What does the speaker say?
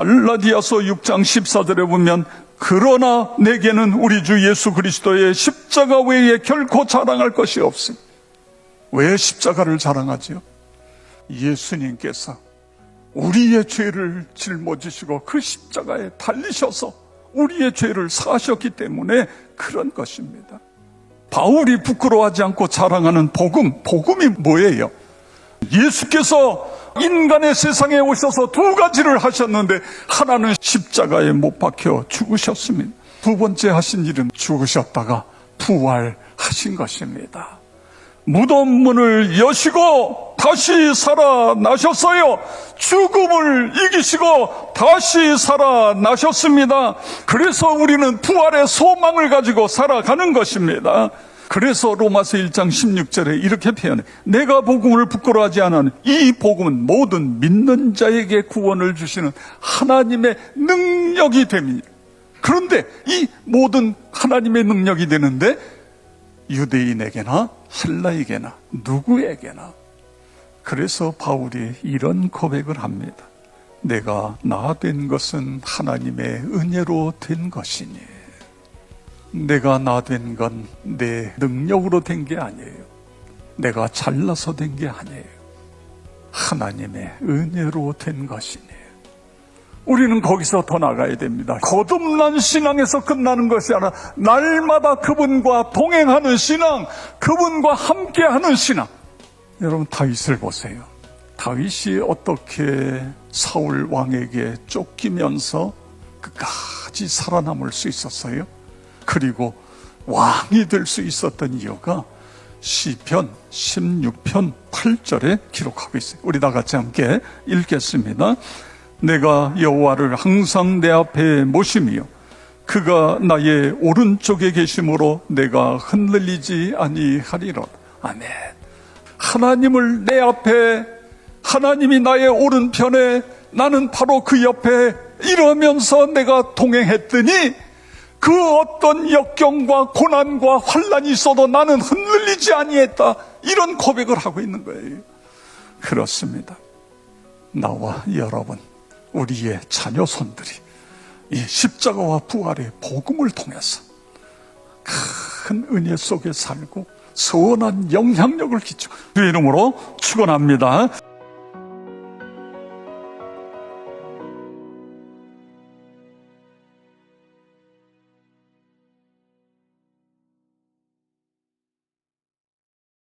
갈라디아서 6장 14절에 보면 그러나 내게는 우리 주 예수 그리스도의 십자가 외에 결코 자랑할 것이 없습니다. 왜 십자가를 자랑하지요? 예수님께서 우리의 죄를 짊어지시고 그 십자가에 달리셔서 우리의 죄를 사하셨기 때문에 그런 것입니다. 바울이 부끄러워하지 않고 자랑하는 복음, 복음이 뭐예요? 예수께서 인간의 세상에 오셔서 두 가지를 하셨는데 하나는 십자가에 못 박혀 죽으셨습니다. 두 번째 하신 일은 죽으셨다가 부활하신 것입니다. 무덤 문을 여시고 다시 살아나셨어요. 죽음을 이기시고 다시 살아나셨습니다. 그래서 우리는 부활의 소망을 가지고 살아가는 것입니다. 그래서 로마서 1장 16절에 이렇게 표현해. 내가 복음을 부끄러워하지 않은 이 복음은 모든 믿는 자에게 구원을 주시는 하나님의 능력이 됩니다. 그런데 이 모든 하나님의 능력이 되는데 유대인에게나 헬라에게나 누구에게나 그래서 바울이 이런 고백을 합니다. 내가 나 된 것은 하나님의 은혜로 된 것이니 내가 나 된 건 내 능력으로 된 게 아니에요. 내가 잘나서 된 게 아니에요. 하나님의 은혜로 된 것이니 우리는 거기서 더 나가야 됩니다. 거듭난 신앙에서 끝나는 것이 아니라 날마다 그분과 동행하는 신앙, 그분과 함께하는 신앙. 여러분 다윗을 보세요. 다윗이 어떻게 사울 왕에게 쫓기면서 끝까지 살아남을 수 있었어요? 그리고 왕이 될 수 있었던 이유가 시편 16편 8절에 기록하고 있어요. 우리 다 같이 함께 읽겠습니다. 내가 여호와를 항상 내 앞에 모심이요 그가 나의 오른쪽에 계심으로 내가 흔들리지 아니하리라. 아멘. 하나님을 내 앞에 하나님이 나의 오른편에 나는 바로 그 옆에 이러면서 내가 동행했더니 그 어떤 역경과 고난과 환란이 있어도 나는 흔들리지 아니했다. 이런 고백을 하고 있는 거예요. 그렇습니다. 나와 여러분, 우리의 자녀손들이 이 십자가와 부활의 복음을 통해서 큰 은혜 속에 살고 선한 영향력을 끼치고 그 이름으로 축원합니다.